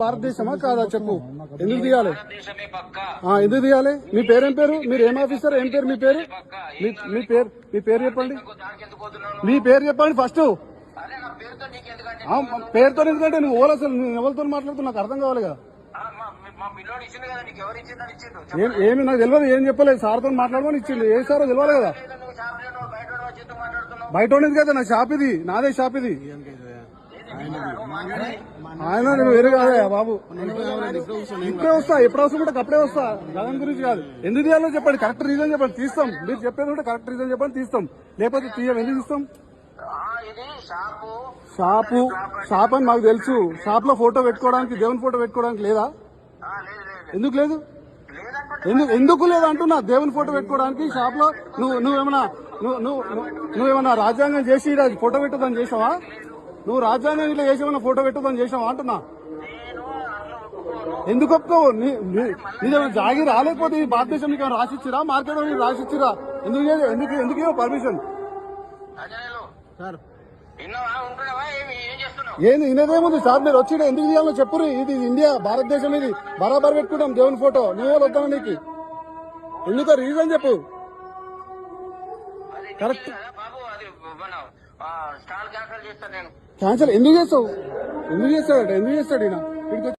భారతదేశమా కాదా చెప్పు? ఎందుకు తీయాలి? ఎందుకు తీయాలి? మీ పేరేం పేరు? మీరు ఏం ఆఫీసర్? ఏం పేరు మీ పేరు? మీ పేరు మీ పేరు చెప్పండి. మీ పేరు చెప్పండి ఫస్ట్. పేరుతో నీకు ఎందుకంటే ఆ, పేరుతో ఎందుకంటే నువ్వు ఓలా అసలు నువ్వు ఎవరితో మాట్లాడుతున్నా నాకు అర్థం కావాలి కదా ఇచ్చింది ఏమి నాకు తెలియదు ఏం చెప్పలేదు. సార్తో మాట్లాడమని ఇచ్చిండు. ఏ సారో తెలియాలి కదా. బయట ఉండేది కదా నా షాప్ ఇది. నాదే షాప్ ఇది. ఆయన నేను వేరే బాబు. ఇప్పుడే వస్తా ఎప్పుడు అవసరం ఉంటే అప్పుడే వస్తా. జగన్ గురించి కాదు. ఎందుకు తీయాలో చెప్పండి కరెక్ట్ రీజన్ చెప్పండి తీస్తాం. మీరు చెప్పేది కూడా కరెక్ట్ రీజన్ చెప్పండి తీస్తాం. లేకపోతే తీయం ఎందుకు తీస్తాం? షాపు షాప్ అని మాకు తెలుసు. షాప్లో ఫోటో పెట్టుకోవడానికి దేవుని ఫోటో పెట్టుకోవడానికి లేదా? ఎందుకు లేదు? ఎందుకు ఎందుకు లేదు అంటున్నా? దేవుని ఫోటో పెట్టుకోవడానికి షాప్లో నువ్వు నువ్వేమన్నా నువ్వు నువ్వు నువ్వు- నువ్వేమన్నా రాజ్యాంగం చేసి ఫోటో పెట్టదని చేసావా? నువ్వు రాజ్యాంగం ఇట్లా చేసేమన్నా ఫోటో పెట్టదని చేసావా అంటున్నా. ఎందుకు ఒప్పుకోవు? నీదేమైనా జాగి రాలేకపోతే ఈ భారతదేశం నీకు రాసిచ్చిరా? మార్కెట్ నీకు రాసిచ్చిరా? ఎందుకు? ఎందుకు ఎందుకు పర్మిషన్ సార్. ఏం ఏంది ఇనేదేముంది సార్? మీరు వచ్చి ఎందుకు చేయాలో చెప్పురు ఇది ఇండియా భారతదేశం ఇది. బరాబర్ పెట్టుకుంటాం దేవుని ఫోటో. నువ్వు వద్దాను నీకు. ఎందుకో రీజన్ చెప్పు. కరెక్ట్. కదా స్టాల్ క్యాన్సిల్ చేస్తాను నేను. క్యాన్సల్ ఎందుకు చేస్తావు? ఎందుకు చేస్తాడు ఎందుకు చేస్తాడు ఈయన?